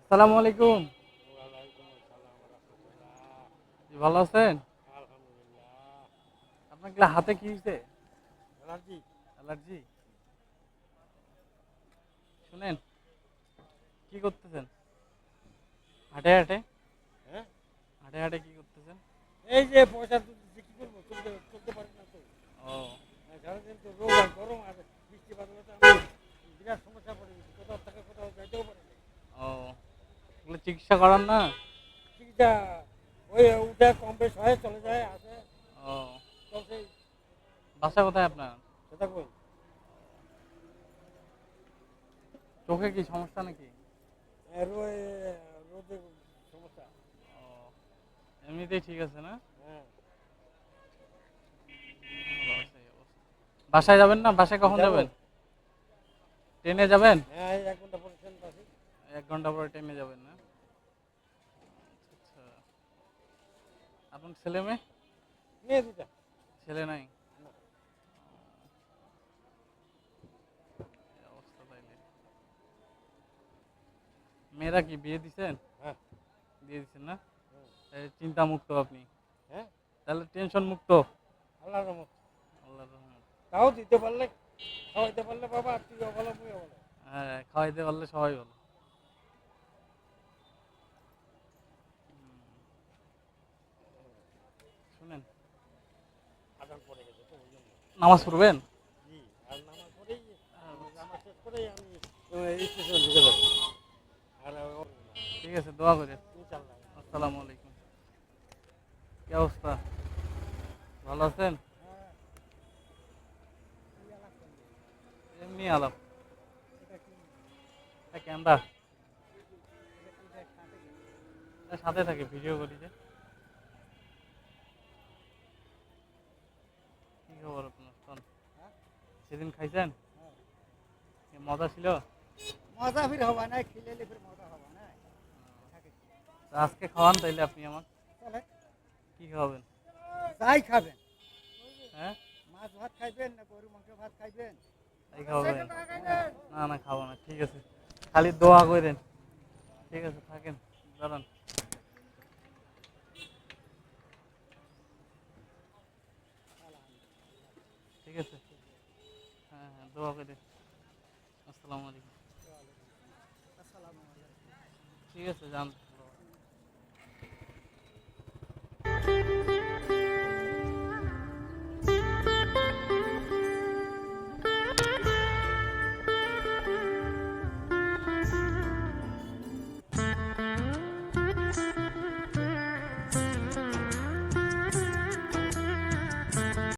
আসসালামু আলাইকুম। ভালো আছেন? আপনার হাতে কি হয়েছে? অ্যালার্জি? শুনেন কি করতেছেন? হাটে হাটে? হ্যাঁ? হাটে হাটে কি করতেছেন? এই যে পয়সা তুলতেছি কি করব? চলতে চলতে পারি না তো। ও। রোগ আর গরম আর বৃষ্টি বাদলে বিরাট সমস্যা পড়ে কোথাও থেকে কোথাও যাইতেও পারি না চিকিৎসা করান না? চিকিৎসা ওই উঠে কম বেশ হয় চলে যায় আসে ও চলছে বাসা কোথায় আপনার? সেটা কই চোখে কি সমস্যা নাকি? রোদে সমস্যা ও, এমনিতেই ঠিক আছে না? হ্যাঁ ভালো আছে এই অবস্থা। বাসায় যাবেন না? বাসায় কখন যাবেন? ট্রেনে যাবেন? হ্যাঁ এক ঘণ্টা পরে ট্রেন যাবেন না? আচ্ছা আপনার ছেলে মেয়ে? মেয়ে দুটা ছেলে নাই? মেয়েরা কি বিয়ে দিছেন? হ্যাঁ। দিয়ে দিচ্ছেন না? চিন্তা মুক্ত আপনি। হ্যাঁ। তাহলে টেনশন মুক্ত আল্লাহর তাও দিতে পারলে খাওয়াইতে পারলে বাবা তুইও ভালো মুইও ভালো হ্যাঁ খাওয়াইতে পারলে সবাই ভালো। শুনেন। আদান পড়ে গেছে তো ওই জন্য। নামাজ পড়বেন? জি আর নামাজ পড়েই নামাজ শেষ করেই আমি স্টেশন ঢুকে যাব। আর ঠিক আছে দোয়া করে আসসালামু আলাইকুম। কি অবস্থা? ভালো আছেন? এমনি আলাপ ক্যামেরা সাথে থাকে ভিডিও করি যে। কি খবর আপনার? সেদিন খাইছেন? মজা ছিল? মজা ফির হওয়া নাই খিলেলে ফির মজা নাই। তা আজকে খাওয়ান তাইলে আপনি আমার। কি খাওয়াবেন? যাই খাবেন। হ্যাঁ? মাছ ভাত খাইবেন না গরু মাংস ভাত খাইবেন? না। না খাব না, ঠিক আছে। খালি দোয়া করেন। ঠিক আছে, থাকেন, দাঁড়ান। ঠিক আছে। হ্যাঁ হ্যাঁ দোয়া করে আসসালামু আলাইকুম। ঠিক আছে, যান।